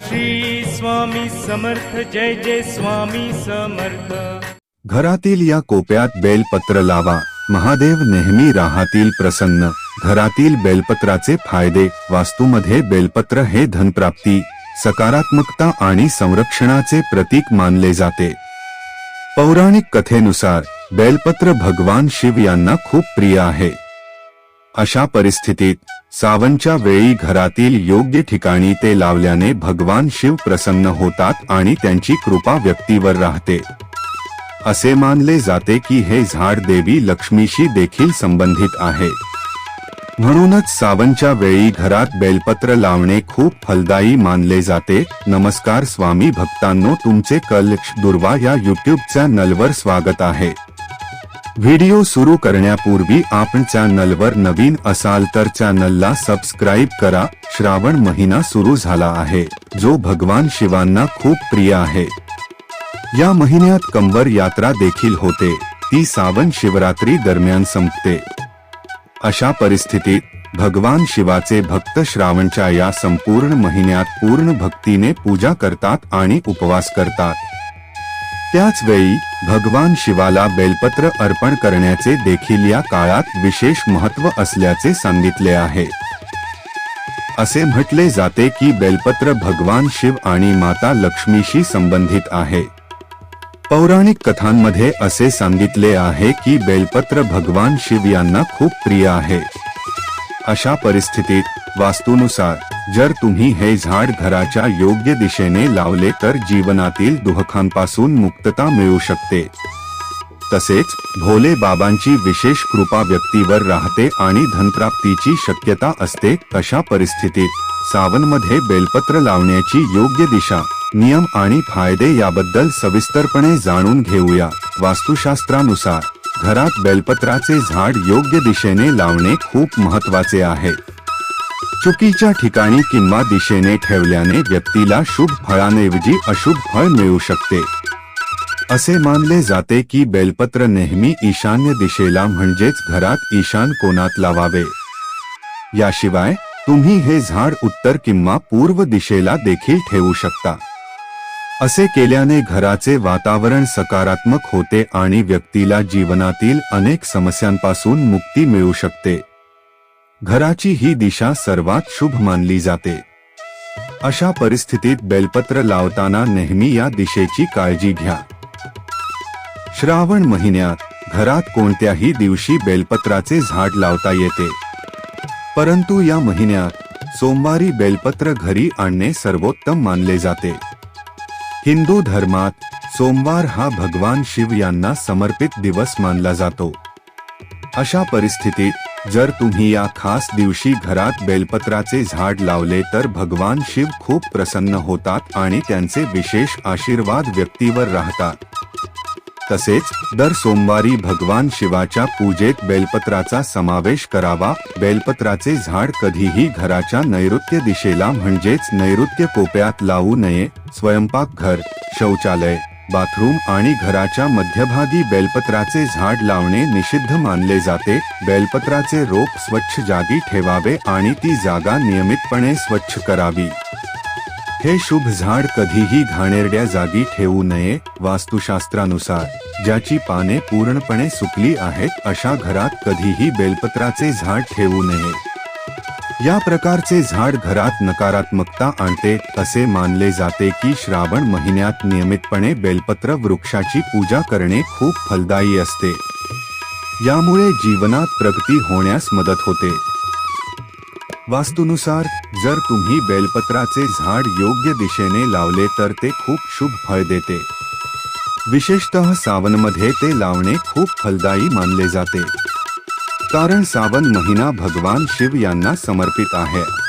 श्री स्वामी समर्थ जय जय स्वामी समर्थ. घरातील या कोप्यात बेलपत्र लावा. महादेव नेहमी राहातील प्रसन्न. घरातील बेलपत्राचे फायदे वास्तूमध्ये बेलपत्र हे धनप्राप्ती सकारात्मकता आणि संरक्षणाचे प्रतीक मानले जाते. पौराणिक कथेनुसार बेलपत्र भगवान शिव यांना खूप प्रिय आहे. अशा परिस्थितीत सावनच्या वेळी घरातील योग्य ठिकाणी ते लावल्याने भगवान शिव प्रसन्न होतात आणि त्यांची कृपा व्यक्तीवर राहते. असे मानले जाते की हे झाड देवी लक्ष्मीशी देखील संबंधित आहे. म्हणूनच सावनच्या वेळी घरात बेलपत्र लावणे खूप फलदायी मानले जाते. नमस्कार स्वामी भक्तांनो तुमचे कलक्ष दुर्वा या युट्यूबच्या नलवर स्वागत आहे. व्हिडिओ सुरू करण्यापूर्वी आपण चॅनलवर नवीन असाल तर चॅनलला सबस्क्राईब करा. श्रावण महिना सुरू झाला आहे. जो भगवान शिवांना खूप प्रिय आहे. या महिन्यात कंबर यात्रा देखील होते. ती सावन शिवरात्री दरम्यान संपते. अशा परिस्थितीत भगवान शिवाचे भक्त श्रावणच्या या संपूर्ण महिन्यात पूर्ण भक्तीने पूजा करतात आणि उपवास करतात. त्याच वेळी भगवान शिवाला बेलपत्र अर्पण करण्याचे देखील या काळात विशेष महत्त्व असल्याचे सांगितले आहे. असे म्हटले जाते की बेलपत्र भगवान शिव आणि माता लक्ष्मीशी संबंधित आहे. पौराणिक कथांमध्ये असे सांगितले आहे की बेलपत्र भगवान शिव यांना खूप प्रिय आहे. अशा परिस्थितीत वास्तूनुसार जर तुम्ही हे झाड घराच्या योग्य दिशेने लावले तर जीवनातील दुःखांपासून मुक्तता मिळू शकते. तसेच भोले बाबांची विशेष कृपा व्यक्तीवर राहते आणि धनप्राप्तीची शक्यता असते अशा परिस्थितीत सावनमध्ये बेलपत्र लावण्याची योग्य दिशा नियम आणि फायदे याबद्दल सविस्तरपणे जाणून घेऊया. वास्तुशास्त्रानुसार घरात बेलपत्राचे झाड योग्य दिशेने लावणे खूप महत्त्वाचे आहे. चुकीच्या ठिकाणी किंवा दिशेने ठेवल्याने व्यक्तीला शुभ फळांऐवजी अशुभ फळ मिळू शकते. असे मानले जाते की बेलपत्र नेहमी ईशान्य दिशेला म्हणजेच घरात ईशान कोणात लावावे. याशिवाय तुम्ही हे झाड उत्तर किंवा पूर्व दिशेला देखील ठेवू शकता. असे केल्याने घराचे वातावरण सकारात्मक होते आणि व्यक्तीला जीवनातील अनेक समस्यांपासून मुक्ती मिळू शकते. घराची ही दिशा सर्वात शुभ मानली जाते. अशा परिस्थितीत बेलपत्र लावताना नेहमी या दिशेची काळजी घ्या. श्रावण महिन्यात घरात कोणत्याही दिवशी बेलपत्राचे झाड लावता येते. परंतु या महिन्यात सोमवारी बेलपत्र घरी आणणे सर्वोत्तम मानले जाते. हिंदू धर्मात सोमवार हा भगवान शिव यांना समर्पित दिवस मानला जातो. अशा परिस्थितीत जर तुम्ही या खास दिवशी घरात बेलपत्राचे झाड लावले तर भगवान शिव खूप प्रसन्न होतात आणि त्यांचे विशेष आशीर्वाद व्यक्तीवर राहतात. तसेच दर सोमवारी भगवान शिवाच्या पूजेत बेलपत्राचा समावेश करावा. बेलपत्राचे झाड कधीही घराच्या नैऋत्य दिशेला म्हणजेच नैऋत्य कोप्यात लावू नये. स्वयंपाक घर शौचालय बाथरूम आणि घराच्या मध्यभागी बेलपत्राचे झाड लावणे निषिद्ध मानले जाते. बेलपत्राचे रोप स्वच्छ जागी ठेवावे आणि ती जागा नियमितपणे स्वच्छ करावी. हे शुभ झाड कधीही घाणेरड्या जागी ठेवू नये वास्तुशास्त्रानुसार. ज्याची पाने पूर्णपणे सुकली आहेत अशा घरात कधीही बेलपत्राचे झाड ठेवू नये. या प्रकारचे झाड घरात नकारात्मकता आणते असे मानले जाते की श्रावण महिन्यात नियमितपणे बेलपत्र वृक्षाची पूजा करणे खूप फलदायी असते. यामुळे जीवनात प्रगती होण्यास मदत होते. वास्तुनुसार जर तुम्ही बेलपत्राचे झाड योग्य दिशेने लावले तर ते खूप शुभ फळ देते. विशेषतः सावनमध्ये ते लावणे खूप फलदायी मानले जाते. कारण सावन महिना भगवान शिव यांना समर्पित आहे.